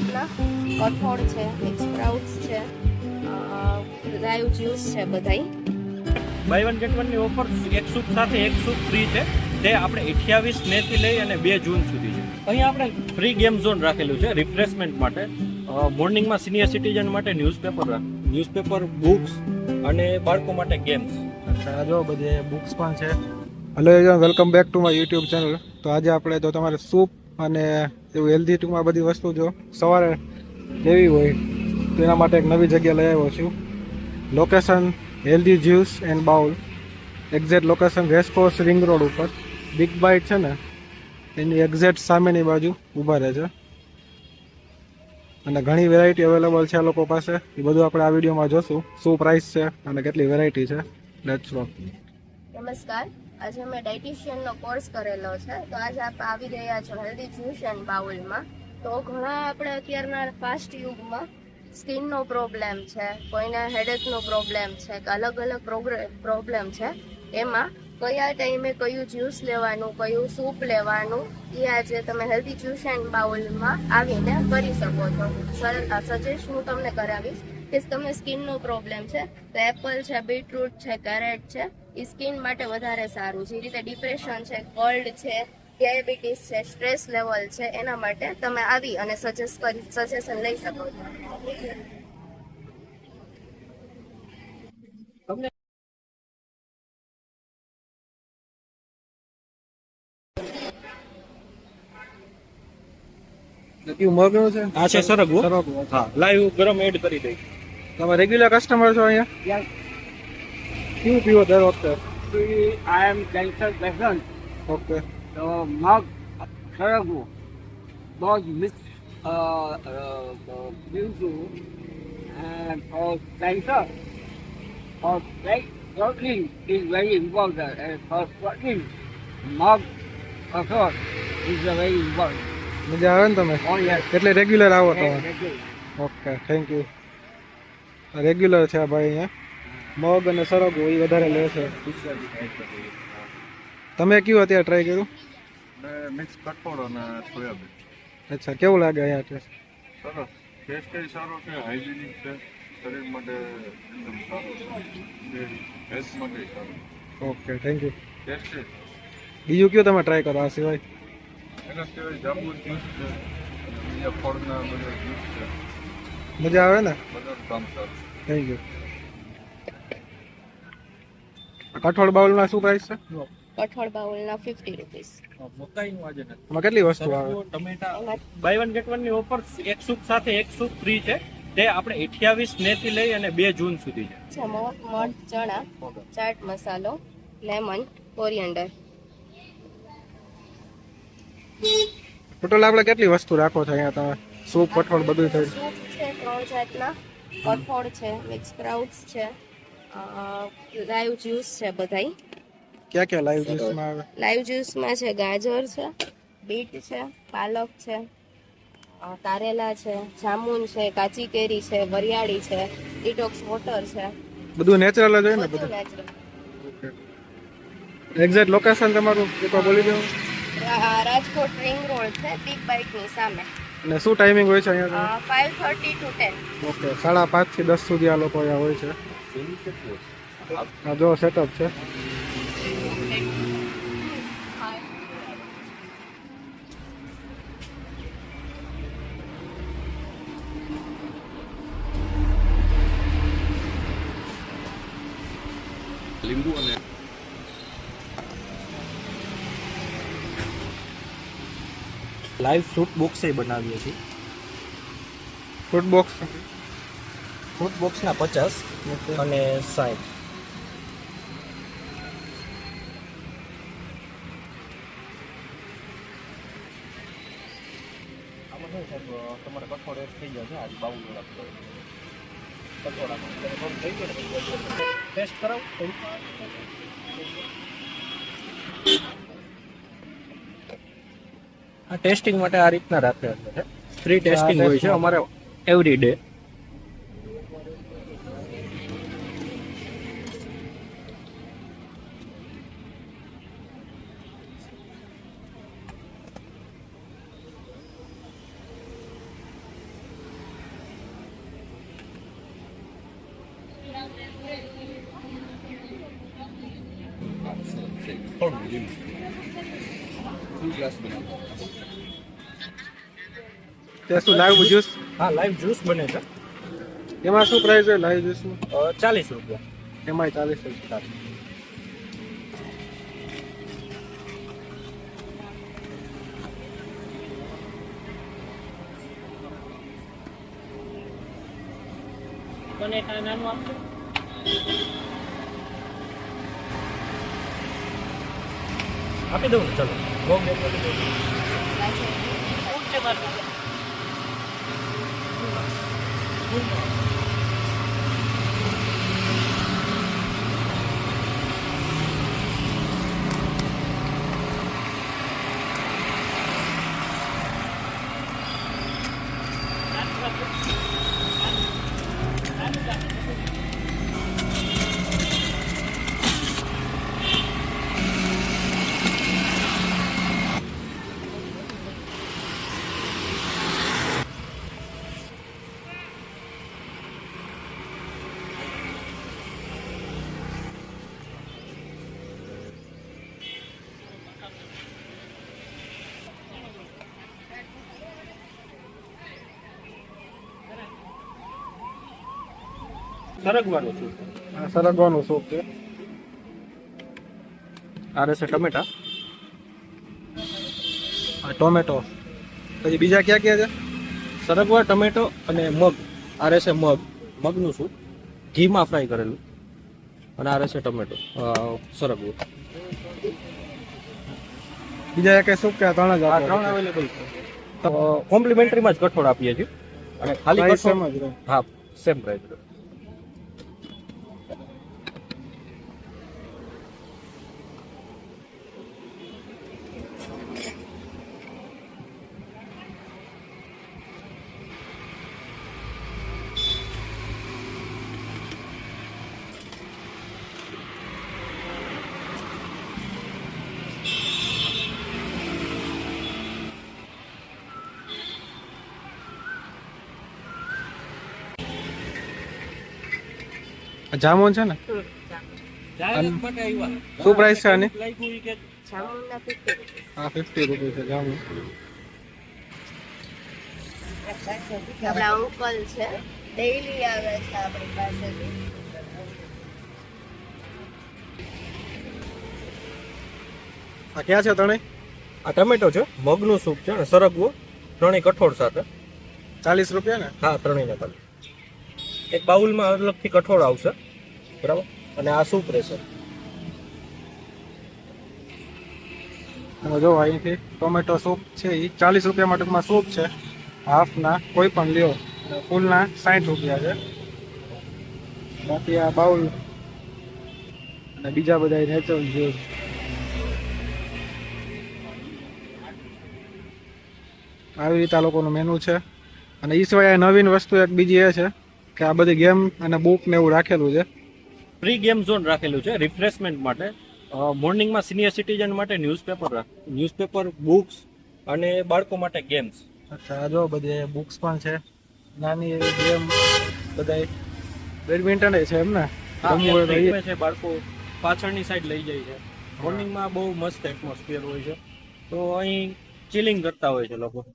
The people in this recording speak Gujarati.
જાતના કઠોળ છે સ્પ્રાઉટ્સ છે લાઈવ જ્યુસ છે બધાય. બાય વન ગેટ વનની ઓફર એક સૂપ સાથે એક સૂપ ફ્રી છે તે આપણે અઠ્યાવીસ મે થી લઈ અને બે જૂન સુધી છે. અહીંયા આપણે ફ્રી ગેમ ઝોન રાખેલું છે રિફ્રેશમેન્ટ માટે. મોર્નિંગમાં સિનિયર સિટીઝન માટે ન્યૂઝપેપર ન્યૂઝપેપર બુક્સ અને બાળકો માટે ગેમ્સ અચ્છા જો બધે બુક્સ પણ છે. Hello everyone welcome back to my YouTube channel તો આજે આપણે જો તમારે સૂપ અને એવું હેલ્ધી ટૂંકમાં બધી વસ્તુ જો સવારે લેવી હોય તો એના માટે એક નવી જગ્યા લઈ આવ્યો છું. Location healthy juice and bowl exact location racecourse ring road ઉપર. બિગ બાઇટ છે ને, એની એક્ઝેક્ટ સામેની બાજુ ઊભા રહે છે અને ઘણી વેરાયટી અવેલેબલ છે આ લોકો પાસે. એ બધું આપણે આ વિડીયોમાં જોશું. શું પ્રાઇસ છે અને કેટલી વેરાયટી છે. લેટ્સ ગો નમસ્કાર. આજે મેં ડાયટિશિયનનો કોર્સ કરેલો છે, તો આજે આપણે આવી રહ્યા છો હેલ્ધી જ્યુસ એન્ડ બાઉલમાં. તો ઘણા આપણે અત્યારના ફાસ્ટ યુગમાં સ્કિનનો પ્રોબ્લેમ છે, કોઈને હેડેકનો પ્રોબ્લેમ છે, કે અલગ અલગ પ્રોબ્લેમ છે. એમાં કયા ટાઈમે કયું જ્યુસ લેવાનું, કયું સૂપ લેવાનું, એ આજે તમે હેલ્ધી જ્યુસ એન્ડ બાઉલમાં આવીને કરી શકો છો. સજેસ્ટ હું તમને કરાવીશ. કે તમને સ્કિનનો પ્રોબ્લેમ છે, તો એપલ છે, બીટરૂટ છે, કેરેટ છે એ સ્કિન માટે વધારે સારું છે. એ રીતે ડિપ્રેશન છે, કોલ્ડ છે, ડાયાબિટીસ છે, સ્ટ્રેસ લેવલ છે, એના માટે તમે આવી અને સજેસ્ટ કરી, સજેશન લઈ શકો છો. છે આ છે સરગવો સરગવો હા લાઈવ ગરમ એડ કરી દઈ તમે રેગ્યુલર કસ્ટમર છો અહીંયા શું પીવો દર વખતે I am cancer patient, okay so mug સરગવો બહુ જ મિક્સ છું and for cancer for weight protein is very important and for protein mug કઠોળ is a very important મજા આવે ને તમે? એટલે રેગ્યુલર આવો તમે? ઓકે થેન્ક યુ રેગ્યુલર છે આ ભાઈ અહીંયા. મગ અને સરગો એ વધારે લે છે. તમે કયું અત્યારે ટ્રાય કર્યું? મિક્સ કઠોળ અને સોયાબીન. અચ્છા કેવું લાગે અહીંયા ટેસ્ટ સરસ. ટેસ્ટ સારો છે? હાઇજેનિક છે? શરીર માટે એકદમ સારું છે. હેલ્થ માટે સારું ઓકે થેન્ક યુ ટેસ્ટ બીજું કયું તમે ટ્રાય કરો આ સિવાય? એના સિવાય જાંબુ જ્યુસ છે બીજા ફળના બધા જ્યુસ છે. મજા આવે ને? બધાનું કામ સારું. થેન્ક યુ કઠોળ બાઉલમાં શું પ્રાઇસ છે? કઠોળ બાઉલના ફિફ્ટી રૂપીસ મકાઈનું આજે નથી. એમાં કેટલી વસ્તુ આવે? ટમેટા. બાય વન ગેટ વનની ઓફર એક સૂપ સાથે એક સૂપ ફ્રી છે. તે આપણે અઠ્યાવીસ મે થી લઈ અને બે જૂન સુધી છે. છે મઠ ચણા ચાટ મસાલો લેમન કોરિયન્ડર. ટોટલ આપણે કેટલી વસ્તુ રાખો છો અહીંયા તમે? સૂપ કઠોળ બધું થઈ સૂપ છે ત્રણ જાતના. કઠોળ છે મિક્સ સ્પ્રાઉટ્સ છે લાઈવ જ્યુસ છે બધાય. ક્યાં ક્યાં લાઈવ જ્યુસમાં આવે? લાઈવ જ્યુસમાં છે ગાજર છે બીટ છે પાલક છે કારેલા છે જામુન છે કાચી કેરી છે વરિયાળી છે ડિટોક્સ વોટર છે. બધું નેચરલ જ હોય ને બધું એક્ઝેક્ટ લોકેશન તમારું એકવાર બોલી દો. રા- રાજકોટ રિંગ રોડ છે બિગ બાઇટની સામે. અને શું ટાઈમિંગ હોય છે અહીંયા five thirty to ten okay સાડા પાંચથી દસ સુધી આ લોકો અહીંયા હોય છે. આ જો સેટઅપ છે. લીંબુ અને લાઈવ ફ્રૂટ બોક્સ બનાવીએ છીએ. Fruit box? ફ્રૂટ બોક્સના પચાસ અને સાઠ. આમાં શું સાહેબ તમારે કઠોળ થઈ જશે આજ બાઉલ રાખતો થઈ ગયો ટેસ્ટ કરાવું. આ ટેસ્ટિંગ માટે આ રીતના રાખ્યા છે. ફ્રી ટેસ્ટિંગ હોય છે અમારે એવરી ડે તે શું લાઈવ જ્યુસ હા લાઈવ જ્યુસ બને છે. એમાં શું પ્રાઇસ છે લાઈવ જ્યુસનું ચાલીસ રૂપિયા. એમાંય ચાલીસ રૂપિયા આપી દઉં ચલો. બેગ આપી દઉં સરગવાનું છું. આ સરગવાનું સૂપ છે. આ રહેશે ટમેટા. આ ટોમેટો. પછી બીજા ક્યાં ક્યાં છે? સરગવા ટમેટો અને મગ. આ રહેશે મગ. મગનું સૂપ ઘીમાં ફ્રાય કરેલું. અને આ રહેશે ટમેટો. સરગવું. બીજા એક સૂપ કે ત્રણ જ ત્રણ અવેલેબલ છે. કોમ્પ્લિમેન્ટરીમાં જ કઠોળ આપીએ છીએ. અને ખાલી કઠોળ. હા સેમ પ્રાઇસ જામુન છે ને? શું પ્રાઇસ છે આની? હા ફિફ્ટી રૂપીસ છે જામુન. આપણા અંકલ છે. ડેઈલી આવે છે આપણી પાસેથી. આ ક્યાં છે ત્રણેય? આ ટમેટો છે મગનું સૂપ છે ને સરગવો ત્રણેય કઠોળ સાથે. ચાલીસ રૂપિયા ને? હા ત્રણેયને ખાલી એક બાઉલમાં અલગથી કઠોળ આવશે. બરાબર? અને આ સૂપ રહેશે. જો અહીંથી ટોમેટો સૂપ છે એ ચાલીસ રૂપિયામાં ટૂંકમાં સૂપ છે. હાફના કોઈ પણ લ્યો. ફૂલના સાઠ રૂપિયા છે. બાકી આ બાઉલ અને બીજા બધા નેચરલ જ્યુસ આવી રીતે આ લોકોનું મેનુ છે. અને એ સિવાય નવીન વસ્તુ એક બીજી એ છે. કે આ બધી ગેમ અને બુક ને એવું રાખેલું છે? ફ્રી ગેમ ઝોન રાખેલું છે રિફ્રેશમેન્ટ માટે. મોર્નિંગમાં સિનિયર સિટીઝન માટે ન્યૂઝપેપર ન્યૂઝપેપર બુક્સ અને બાળકો માટે ગેમ્સ અચ્છા આ જો બધે બુક્સ પણ છે. નાની એવી ગેમ બધાય. બેડમિન્ટન છે એમ ને? છે બાળકો પાછળની સાઈડ લઈ જાય છે. મોર્નિંગમાં બહુ મસ્ત એટમોસ્ફિયર હોય છે. તો અહીં ચિલિંગ કરતા હોય છે લોકો.